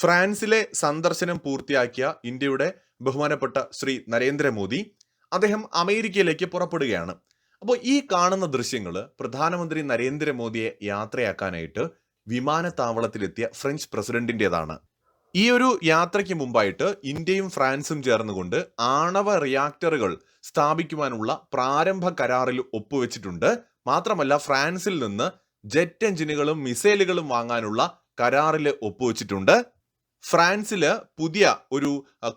ഫ്രാൻസിലെ സന്ദർശനം പൂർത്തിയാക്കിയ ഇന്ത്യയുടെ ബഹുമാനപ്പെട്ട ശ്രീ നരേന്ദ്രമോദി അദ്ദേഹം അമേരിക്കയിലേക്ക് പുറപ്പെടുകയാണ്. അപ്പോൾ ഈ കാണുന്ന ദൃശ്യങ്ങൾ പ്രധാനമന്ത്രി നരേന്ദ്രമോദിയെ യാത്രയാക്കാനായിട്ട് വിമാനത്താവളത്തിലെത്തിയ ഫ്രഞ്ച് പ്രസിഡന്റിന്റെതാണ് ഈ ഒരു യാത്രയ്ക്ക് മുമ്പായിട്ട് ഇന്ത്യയും ഫ്രാൻസും ചേർന്നുകൊണ്ട് ആണവ റിയാക്ടറുകൾ സ്ഥാപിക്കുവാനുള്ള പ്രാരംഭ കരാറിൽ ഒപ്പുവെച്ചിട്ടുണ്ട്. മാത്രമല്ല ഫ്രാൻസിൽ നിന്ന് ജെറ്റ് എഞ്ചിനുകളും മിസൈലുകളും വാങ്ങാനുള്ള കരാറിൽ ഒപ്പുവെച്ചിട്ടുണ്ട്. ഫ്രാൻസിൽ പുതിയ ഒരു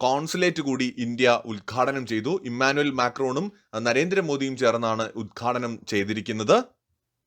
കോൺസുലേറ്റ് കൂടി ഇന്ത്യ ഉദ്ഘാടനം ചെയ്തു. ഇമ്മാനുവൽ മാക്രോണും നരേന്ദ്രമോദിയും ചേർന്നാണ് ഉദ്ഘാടനം ചെയ്തിരിക്കുന്നത്.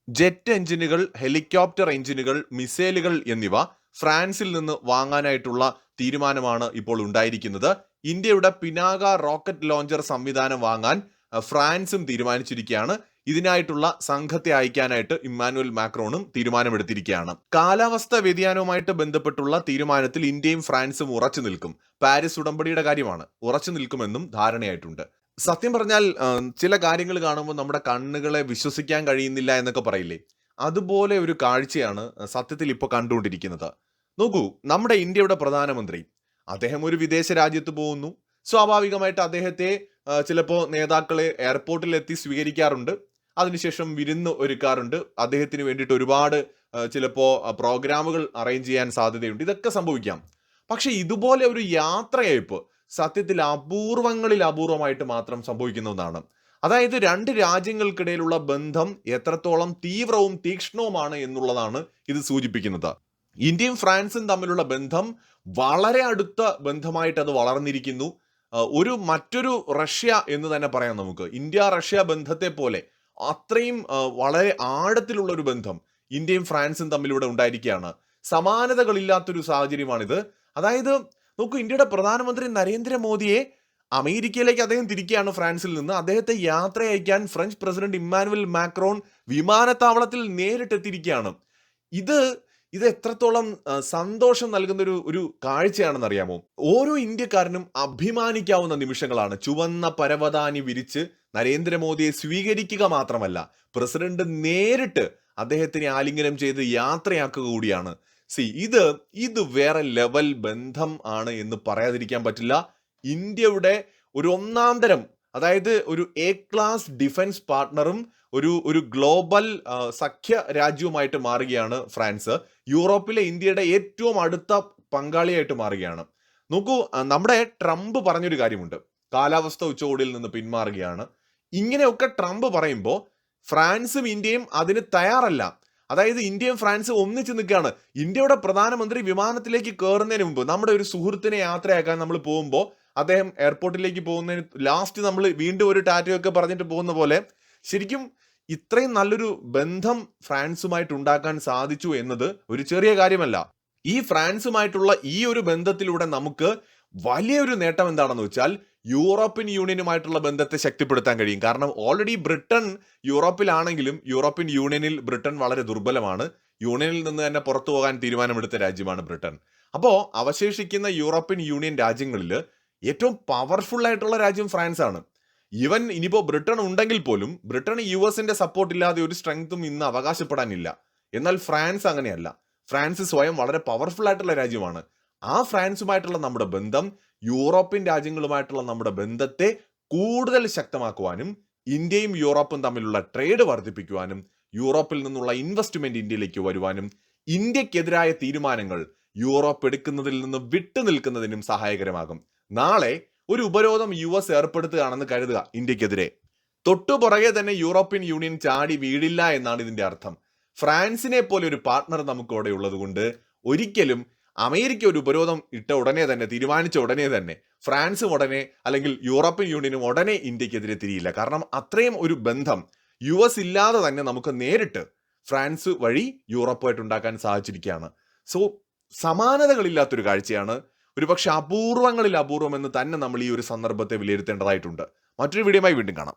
ജെറ്റ് എഞ്ചിനുകൾ ഹെലികോപ്റ്റർ എഞ്ചിനുകൾ മിസൈലുകൾ എന്നിവ ഫ്രാൻസിൽ നിന്ന് വാങ്ങാനായിട്ടുള്ള തീരുമാനമാണ് ഇപ്പോൾ ഉണ്ടായിരിക്കുന്നത്. ഇന്ത്യയുടെ പിനാക റോക്കറ്റ് ലോഞ്ചർ സംവിധാനം വാങ്ങാൻ ഫ്രാൻസും തീരുമാനിച്ചിരിക്കുകയാണ്. ഇതിനായിട്ടുള്ള സംഘത്തെ അയക്കാനായിട്ട് ഇമ്മാനുവൽ മാക്രോണും തീരുമാനമെടുത്തിരിക്കുകയാണ്. കാലാവസ്ഥ വ്യതിയാനവുമായിട്ട് ബന്ധപ്പെട്ടുള്ള തീരുമാനത്തിൽ ഇന്ത്യയും ഫ്രാൻസും ഉറച്ചു നിൽക്കും. പാരീസ് ഉടമ്പടിയുടെ കാര്യമാണ്. ഉറച്ചു നിൽക്കുമെന്നും ധാരണയായിട്ടുണ്ട്. സത്യം പറഞ്ഞാൽ ചില കാര്യങ്ങൾ കാണുമ്പോൾ നമ്മുടെ കണ്ണുകളെ വിശ്വസിക്കാൻ കഴിയുന്നില്ല എന്നൊക്കെ പറയില്ലേ? അതുപോലെ ഒരു കാഴ്ചയാണ് സത്യത്തിൽ ഇപ്പോൾ കണ്ടുകൊണ്ടിരിക്കുന്നത്. നോക്കൂ നമ്മുടെ ഇന്ത്യയുടെ പ്രധാനമന്ത്രി. അദ്ദേഹം ഒരു വിദേശ രാജ്യത്ത് പോകുന്നു. സ്വാഭാവികമായിട്ട് അദ്ദേഹത്തെ ചിലപ്പോൾ നേതാക്കളെ എയർപോർട്ടിൽ എത്തി സ്വീകരിക്കാറുണ്ട്. അതിനുശേഷം വിരുന്ന് ഒരുക്കാറുണ്ട്. അദ്ദേഹത്തിന് വേണ്ടിയിട്ട് ഒരുപാട് ചിലപ്പോൾ പ്രോഗ്രാമുകൾ അറേഞ്ച് ചെയ്യാൻ സാധ്യതയുണ്ട്. ഇതൊക്കെ സംഭവിക്കാം. പക്ഷേ ഇതുപോലെ ഒരു യാത്രയയപ്പ് സത്യത്തിൽ അപൂർവങ്ങളിൽ അപൂർവമായിട്ട് മാത്രം സംഭവിക്കുന്ന ഒന്നാണ്. അതായത് രണ്ട് രാജ്യങ്ങൾക്കിടയിലുള്ള ബന്ധം എത്രത്തോളം തീവ്രവും തീക്ഷ്ണവുമാണ് എന്നുള്ളതാണ് ഇത് സൂചിപ്പിക്കുന്നത്. ഇന്ത്യയും ഫ്രാൻസും തമ്മിലുള്ള ബന്ധം വളരെ അടുത്ത ബന്ധമായിട്ട് അത് വളർന്നിരിക്കുന്നു. ഒരു മറ്റൊരു റഷ്യ എന്ന് തന്നെ പറയാം നമുക്ക്. ഇന്ത്യ റഷ്യ ബന്ധത്തെ പോലെ അത്രയും വളരെ ആഴത്തിലുള്ള ഒരു ബന്ധം ഇന്ത്യയും ഫ്രാൻസും തമ്മിലൂടെ ഉണ്ടായിരിക്കുകയാണ്. സമാനതകളില്ലാത്തൊരു സാഹചര്യമാണിത്. അതായത് നോക്കൂ ഇന്ത്യയുടെ പ്രധാനമന്ത്രി നരേന്ദ്രമോദിയെ അമേരിക്കയിലേക്ക് അദ്ദേഹം തിരിക്കുകയാണ് ഫ്രാൻസിൽ നിന്ന്. അദ്ദേഹത്തെ യാത്ര അയക്കാൻ ഫ്രഞ്ച് പ്രസിഡന്റ് ഇമ്മാനുവൽ മാക്രോൺ വിമാനത്താവളത്തിൽ നേരിട്ടെത്തിയിരിക്കുകയാണ്. ഇത് ഇത് എത്രത്തോളം സന്തോഷം നൽകുന്ന ഒരു ഒരു കാഴ്ചയാണെന്ന് അറിയാമോ ഓരോ ഇന്ത്യക്കാരനും അഭിമാനിക്കാവുന്ന നിമിഷങ്ങളാണ്. ചുവന്ന പരവതാനി വിരിച്ച് നരേന്ദ്രമോദിയെ സ്വീകരിക്കുക മാത്രമല്ല പ്രസിഡന്റ് നേരിട്ട് അദ്ദേഹത്തിനെ ആലിംഗനം ചെയ്ത് യാത്രയാക്കുക കൂടിയാണ്. സി ഇത് ഇത് വേറെ ലെവൽ ബന്ധം ആണ് എന്ന് പറയാതിരിക്കാൻ പറ്റില്ല. ഇന്ത്യയുടെ ഒരു ഒന്നാം തരം അതായത് ഒരു എ ക്ലാസ് ഡിഫൻസ് പാർട്ട്ണറും ഒരു ഒരു ഗ്ലോബൽ സഖ്യ രാജ്യവുമായിട്ട് മാറുകയാണ് ഫ്രാൻസ്. യൂറോപ്പിലെ ഇന്ത്യയുടെ ഏറ്റവും അടുത്ത പങ്കാളിയായിട്ട് മാറുകയാണ്. നോക്കൂ നമ്മുടെ ട്രംപ് പറഞ്ഞൊരു കാര്യമുണ്ട്. കാലാവസ്ഥ ഉച്ചകോടിയിൽ നിന്ന് പിന്മാറുകയാണ്. ഇങ്ങനെയൊക്കെ ട്രംപ് പറയുമ്പോൾ ഫ്രാൻസും ഇന്ത്യയും അതിന് തയ്യാറല്ല. അതായത് ഇന്ത്യയും ഫ്രാൻസും ഒന്നിച്ച് നിൽക്കുകയാണ്. ഇന്ത്യയുടെ പ്രധാനമന്ത്രി വിമാനത്തിലേക്ക് കയറുന്നതിന് മുമ്പ് നമ്മുടെ ഒരു സുഹൃത്തിനെ യാത്രയാക്കാൻ നമ്മൾ പോകുമ്പോൾ അദ്ദേഹം എയർപോർട്ടിലേക്ക് പോകുന്നതിന് ലാസ്റ്റ് നമ്മൾ വീണ്ടും ഒരു ടാറ്റയൊക്കെ പറഞ്ഞിട്ട് പോകുന്ന പോലെ ശരിക്കും ഇത്രയും നല്ലൊരു ബന്ധം ഫ്രാൻസുമായിട്ട് ഉണ്ടാക്കാൻ സാധിച്ചു എന്നത് ഒരു ചെറിയ കാര്യമല്ല. ഈ ഫ്രാൻസുമായിട്ടുള്ള ഈ ഒരു ബന്ധത്തിലൂടെ നമുക്ക് വലിയൊരു നേട്ടം എന്താണെന്ന് വെച്ചാൽ യൂറോപ്യൻ യൂണിയനുമായിട്ടുള്ള ബന്ധത്തെ ശക്തിപ്പെടുത്താൻ കഴിയും. കാരണം ഓൾറെഡി ബ്രിട്ടൻ യൂറോപ്പിലാണെങ്കിലും യൂറോപ്യൻ യൂണിയനിൽ ബ്രിട്ടൻ വളരെ ദുർബലമാണ്. യൂണിയനിൽ നിന്ന് തന്നെ പുറത്തു പോകാൻ തീരുമാനമെടുത്ത രാജ്യമാണ് ബ്രിട്ടൻ. അപ്പോൾ അവശേഷിക്കുന്ന യൂറോപ്യൻ യൂണിയൻ രാജ്യങ്ങളിൽ ഏറ്റവും പവർഫുൾ ആയിട്ടുള്ള രാജ്യം ഫ്രാൻസ് ആണ് ഈവൻ ഇനിയിപ്പോൾ ബ്രിട്ടൻ ഉണ്ടെങ്കിൽ പോലും ബ്രിട്ടൻ യു എസിന്റെ സപ്പോർട്ട് ഇല്ലാതെ ഒരു സ്ട്രെങ്ത്തും ഇന്ന് അവകാശപ്പെടാനില്ല. എന്നാൽ ഫ്രാൻസ് അങ്ങനെയല്ല. ഫ്രാൻസ് സ്വയം വളരെ പവർഫുൾ ആയിട്ടുള്ള രാജ്യമാണ്. ആ ഫ്രാൻസുമായിട്ടുള്ള നമ്മുടെ ബന്ധം യൂറോപ്യൻ രാജ്യങ്ങളുമായിട്ടുള്ള നമ്മുടെ ബന്ധത്തെ കൂടുതൽ ശക്തമാക്കുവാനും ഇന്ത്യയും യൂറോപ്പും തമ്മിലുള്ള ട്രേഡ് വർദ്ധിപ്പിക്കുവാനും യൂറോപ്പിൽ നിന്നുള്ള ഇൻവെസ്റ്റ്മെന്റ് ഇന്ത്യയിലേക്ക് വരുവാനും ഇന്ത്യക്കെതിരായ തീരുമാനങ്ങൾ യൂറോപ്പ് എടുക്കുന്നതിൽ നിന്ന് വിട്ടു നിൽക്കുന്നതിനും സഹായകരമാകും. നാളെ ഒരു ഉപരോധം യു എസ് ഏർപ്പെടുത്തുകയാണെന്ന് കരുതുക ഇന്ത്യക്കെതിരെ. തൊട്ടു പുറകെ തന്നെ യൂറോപ്യൻ യൂണിയൻ ചാടി വീഴില്ല എന്നാണ് ഇതിന്റെ അർത്ഥം. ഫ്രാൻസിനെ പോലെ ഒരു പാർട്ണർ നമുക്ക് ഉള്ളത് ഉള്ളതുകൊണ്ട് ഒരിക്കലും അമേരിക്ക ഒരു ഉപരോധം ഇട്ട ഉടനെ തന്നെ തീരുമാനിച്ച ഉടനെ തന്നെ ഫ്രാൻസും ഉടനെ അല്ലെങ്കിൽ യൂറോപ്യൻ യൂണിയനും ഉടനെ ഇന്ത്യക്കെതിരെ തിരിയില്ല. കാരണം അത്രയും ഒരു ബന്ധം യു എസ് ഇല്ലാതെ തന്നെ നമുക്ക് നേരിട്ട് ഫ്രാൻസ് വഴി യൂറോപ്പുമായിട്ട് ഉണ്ടാക്കാൻ സാധിച്ചിരിക്കുകയാണ്. സോ സമാനതകളില്ലാത്തൊരു കാഴ്ചയാണ് ഒരുപക്ഷെ അപൂർവങ്ങളിൽ അപൂർവം എന്ന് തന്നെ നമ്മൾ ഈ ഒരു സന്ദർഭത്തെ വിലയിരുത്തേണ്ടതായിട്ടുണ്ട്. മറ്റൊരു വീഡിയോയുമായി വീണ്ടും കാണാം.